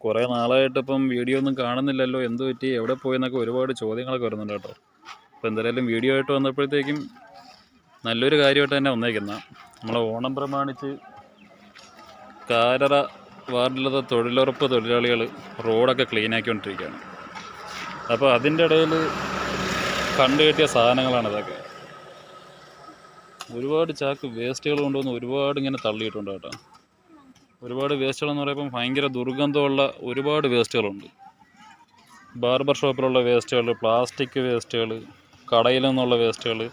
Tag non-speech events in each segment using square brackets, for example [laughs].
കുറേ നാളായിട്ട് ഇപ്പം വീഡിയോ ഒന്നും കാണുന്നില്ലല്ലോ എന്ത് പറ്റി എവിടെ പോയി എന്നൊക്കെ ഒരുപാട് ചോദ്യങ്ങളൊക്കെ വരുന്നുണ്ട് കേട്ടോ. അപ്പോൾ എന്തായാലും വീഡിയോ ആയിട്ട് വന്നപ്പോഴത്തേക്കും നല്ലൊരു കാര്യമായിട്ട് തന്നെ വന്നേക്കുന്ന. നമ്മളെ ഓണം പ്രമാണിച്ച് കാരറ വാർഡിലത്തെ തൊഴിലുറപ്പ് തൊഴിലാളികൾ റോഡൊക്കെ ക്ലീൻ ആക്കിക്കൊണ്ടിരിക്കുകയാണ്. അപ്പോൾ അതിന്റെ ഇടയിൽ കണ്ടു കിട്ടിയ സാധനങ്ങളാണ് ഇതൊക്കെ. ഒരുപാട് ചാക്ക് വേസ്റ്റുകൾ കൊണ്ടുവന്ന് ഒരുപാട് ഇങ്ങനെ തള്ളിയിട്ടുണ്ട് കേട്ടോ. ഒരുപാട് വേസ്റ്റുകൾ എന്ന് പറയുമ്പോൾ ഭയങ്കര ദുർഗന്ധമുള്ള ഒരുപാട് വേസ്റ്റുകളുണ്ട്. ബാർബർ ഷോപ്പിലുള്ള വേസ്റ്റുകൾ പ്ലാസ്റ്റിക് വേസ്റ്റുകൾ കടയിൽ നിന്നുള്ള വേസ്റ്റുകൾ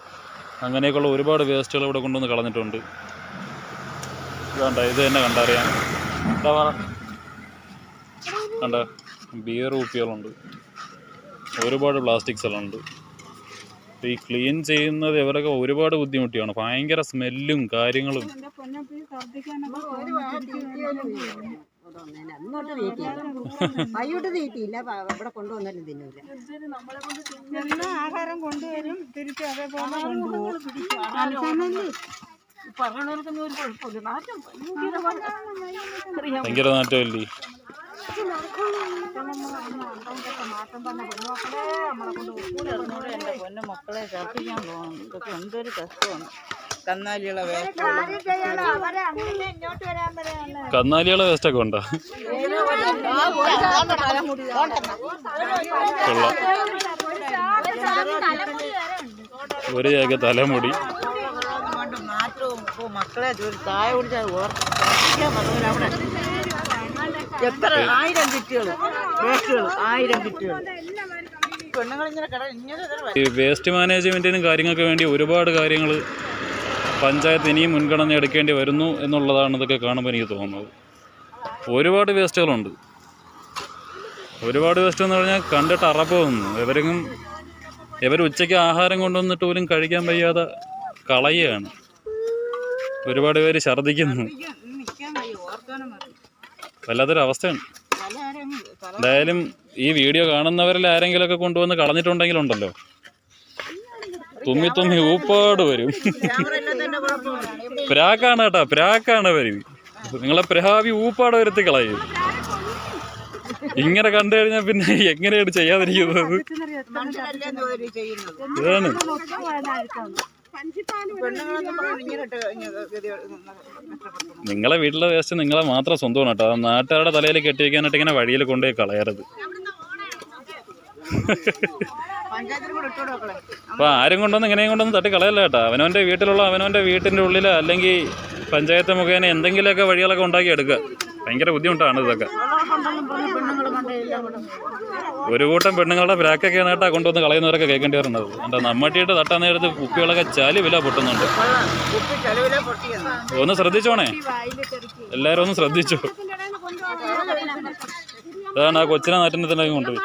അങ്ങനെയൊക്കെയുള്ള ഒരുപാട് വേസ്റ്റുകൾ ഇവിടെ കൊണ്ടുവന്ന് കളഞ്ഞിട്ടുണ്ട്. വേണ്ട ഇത് തന്നെ കണ്ടറിയാം കണ്ട? ബിയർ കുപ്പികളുണ്ട്. ഒരുപാട് പ്ലാസ്റ്റിക്സുകളുണ്ട്. അപ്പോൾ ഈ ക്ലീൻ ചെയ്യുന്നത് ഇവരൊക്കെ ഒരുപാട് ബുദ്ധിമുട്ടിയാണ്. ഭയങ്കര സ്മെല്ലും കാര്യങ്ങളും. വൈകിട്ട് തീറ്റിയില്ല. ഇവിടെ കൊണ്ടുവന്നാലും തിന്നൂല. എല്ലാ ആഹാരം കൊണ്ടുവരും തിരിച്ച് അതേപോലെ ഭയങ്കര നാറ്റമല്ലേ? മക്കളെ ചേർപ്പിക്കാൻ തോന്നുന്നു ഇതൊക്കെ എന്തൊരു കഷ്ടമാണ് കന്നാലികളെ വേസ്റ്റ് കന്നാലികളെ വേസ്റ്റൊക്കെ ഉണ്ടോ? കൊള്ളാം. ഒരു ചേക്ക് തലമുടി. മക്കളെ ചായ കുടിച്ചാൽ ഓർക്കാൻ അവിടെ എത്ര? ആയിരം കിറ്റുകൾ വേസ്റ്റുകൾ ആയിരം കിറ്റുകൾ ഈ വേസ്റ്റ് മാനേജ്മെന്റിനും കാര്യങ്ങൾക്ക് വേണ്ടി ഒരുപാട് കാര്യങ്ങൾ പഞ്ചായത്ത് ഇനിയും മുൻഗണന എടുക്കേണ്ടി വരുന്നു എന്നുള്ളതാണ് ഇതൊക്കെ കാണുമ്പോൾ എനിക്ക് തോന്നുന്നത്. ഒരുപാട് വേസ്റ്റുകളുണ്ട്. ഒരുപാട് വേസ്റ്റ് എന്ന് പറഞ്ഞാൽ കണ്ടിട്ട് അറപ്പ് വന്നു ഇവരെങ്കിലും ഇവർ ഉച്ചയ്ക്ക് ആഹാരം കൊണ്ടുവന്നിട്ട് പോലും കഴിക്കാൻ വയ്യാതെ കളയുകയാണ്. ഒരുപാട് പേര് ഛർദ്ദിക്കുന്നു. നിൽക്കാൻ വയ്യ ഓർക്കാനും മതി വല്ലാത്തൊരു അവസ്ഥയാണ് തല എന്തായാലും ഈ വീഡിയോ കാണുന്നവരിൽ ആരെങ്കിലുമൊക്കെ കൊണ്ടുവന്ന് കളഞ്ഞിട്ടുണ്ടെങ്കിലുണ്ടല്ലോ. തുമ്മി തുമ്മി ഊപ്പാട് വരും. [laughs] പ്രാക്കാണ് കേട്ടോ പ്രാക്കാണ് വരും. നിങ്ങളെ പ്രഹാവി ഊപ്പാട് വരുത്തി കളയും. ഇങ്ങനെ കണ്ടു കഴിഞ്ഞാൽ പിന്നെ എങ്ങനെയാണ് ചെയ്യാതിരിക്കുന്നത്? ഇതാണ്. നിങ്ങളെ വീട്ടിലെ വേസ്റ്റ് നിങ്ങളെ മാത്രം സ്വന്തമാണ് കേട്ടോ. നാട്ടുകാരുടെ തലയിൽ കെട്ടിവെക്കാനായിട്ട് ഇങ്ങനെ വഴിയിൽ കൊണ്ടുപോയി കളയരുത്. അപ്പൊ ആരും കൊണ്ടൊന്നും ഇങ്ങനെയും കൊണ്ടൊന്നും തട്ടി കളയല്ല കേട്ടോ. അവനവന്റെ വീട്ടിലുള്ള അവനവന്റെ വീട്ടിന്റെ ഉള്ളിൽ അല്ലെങ്കിൽ പഞ്ചായത്ത് മുഖേന എന്തെങ്കിലുമൊക്കെ വഴികളൊക്കെ ഉണ്ടാക്കി എടുക്കുക. ഭയങ്കര ബുദ്ധിമുട്ടാണ് ഇതൊക്കെ കൊണ്ടെന്നും പറഞ്ഞ് പെണ്ണുങ്ങൾ കണ്ടയില്ല ഇവിടെ ഒരു കൂട്ടം പെണ്ണുങ്ങളുടെ ബ്രാക്കൊക്കെ നേട്ടാ കൊണ്ടുവന്ന് കളയുന്നവരൊക്കെ കേൾക്കേണ്ടി വരുന്നത്. എന്താ നമ്മട്ടിയിട്ട് തട്ടാൻ നേരത്ത് കുപ്പികളൊക്കെ ചാലി വില പൊട്ടുന്നുണ്ട്. ഒന്ന് ശ്രദ്ധിച്ചോണേ. എല്ലാവരും ഒന്ന് ശ്രദ്ധിച്ചു. അതാണ് ആ കൊച്ചിനെ നാട്ടിനെ തന്നെ കൊണ്ടുപോയി.